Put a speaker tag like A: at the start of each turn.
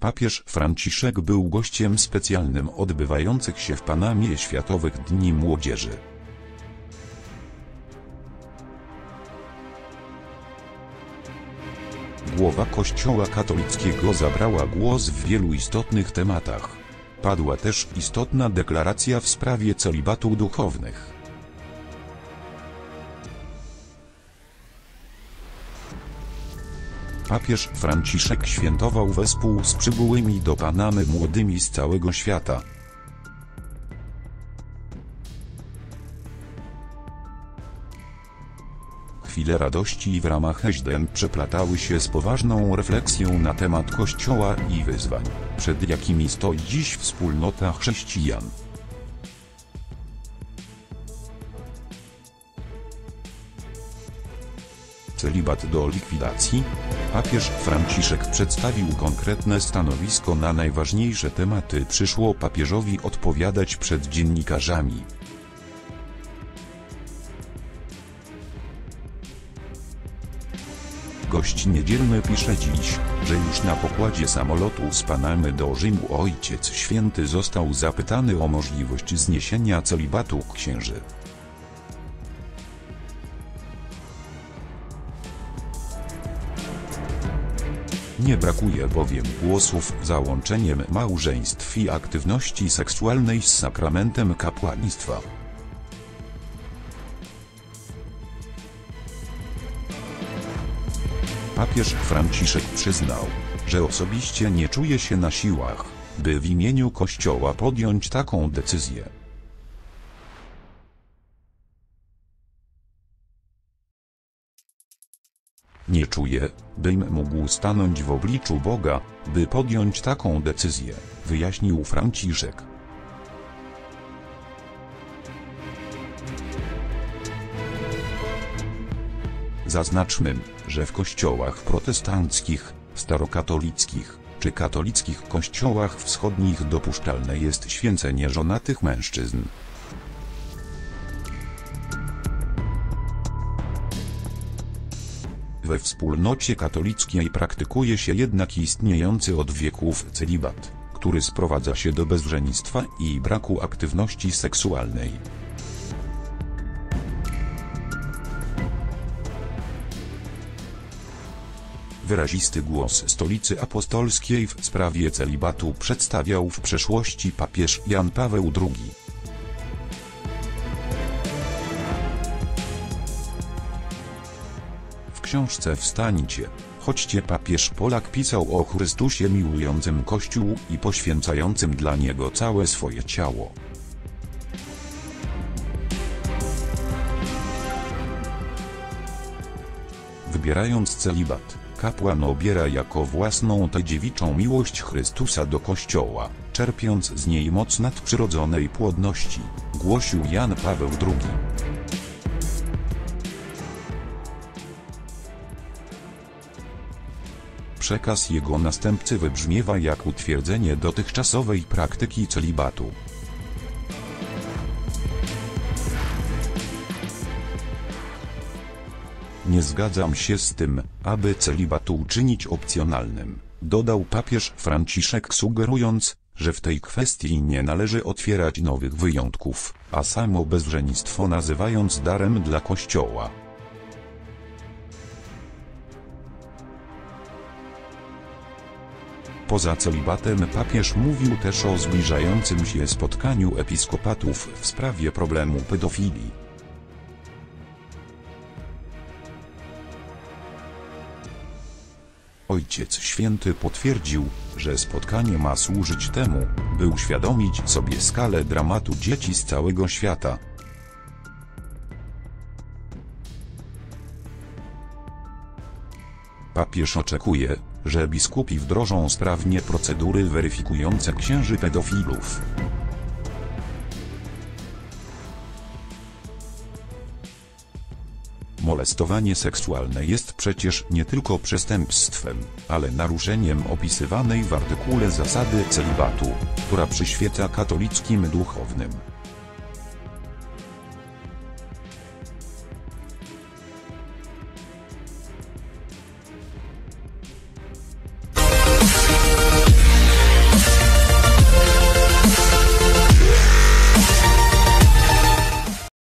A: Papież Franciszek był gościem specjalnym odbywających się w Panamie Światowych Dni Młodzieży. Głowa Kościoła katolickiego zabrała głos w wielu istotnych tematach. Padła też istotna deklaracja w sprawie celibatu duchownych. Papież Franciszek świętował wespół z przybyłymi do Panamy młodymi z całego świata. Chwile radości w ramach Heźden przeplatały się z poważną refleksją na temat Kościoła i wyzwań, przed jakimi stoi dziś wspólnota chrześcijan. Celibat do likwidacji? Papież Franciszek przedstawił konkretne stanowisko na najważniejsze tematy. Przyszło papieżowi odpowiadać przed dziennikarzami. Gość niedzielny pisze dziś, że już na pokładzie samolotu z Panamy do Rzymu Ojciec Święty został zapytany o możliwość zniesienia celibatu księży. Nie brakuje bowiem głosów za łączeniem małżeństw i aktywności seksualnej z sakramentem kapłaństwa. Papież Franciszek przyznał, że osobiście nie czuje się na siłach, by w imieniu Kościoła podjąć taką decyzję. Nie czuję, bym mógł stanąć w obliczu Boga, by podjąć taką decyzję, wyjaśnił Franciszek. Zaznaczmy, że w kościołach protestanckich, starokatolickich, czy katolickich kościołach wschodnich dopuszczalne jest święcenie żonatych mężczyzn. We wspólnocie katolickiej praktykuje się jednak istniejący od wieków celibat, który sprowadza się do bezżeństwa i braku aktywności seksualnej. Wyrazisty głos Stolicy Apostolskiej w sprawie celibatu przedstawiał w przeszłości papież Jan Paweł II. Książce Wstańcie, chodźcie papież Polak pisał o Chrystusie miłującym Kościół i poświęcającym dla Niego całe swoje ciało. Wybierając celibat, kapłan obiera jako własną tę dziewiczą miłość Chrystusa do Kościoła, czerpiąc z niej moc nadprzyrodzonej płodności, głosił Jan Paweł II. Przekaz jego następcy wybrzmiewa jak utwierdzenie dotychczasowej praktyki celibatu. Nie zgadzam się z tym, aby celibatu uczynić opcjonalnym, dodał papież Franciszek sugerując, że w tej kwestii nie należy otwierać nowych wyjątków, a samo bezżeństwo nazywając darem dla Kościoła. Poza celibatem papież mówił też o zbliżającym się spotkaniu episkopatów w sprawie problemu pedofilii. Ojciec Święty potwierdził, że spotkanie ma służyć temu, by uświadomić sobie skalę dramatu dzieci z całego świata. Papież oczekuje, że biskupi wdrożą sprawnie procedury weryfikujące księży pedofilów. Molestowanie seksualne jest przecież nie tylko przestępstwem, ale naruszeniem opisywanej w artykule zasady celibatu, która przyświeca katolickim duchownym.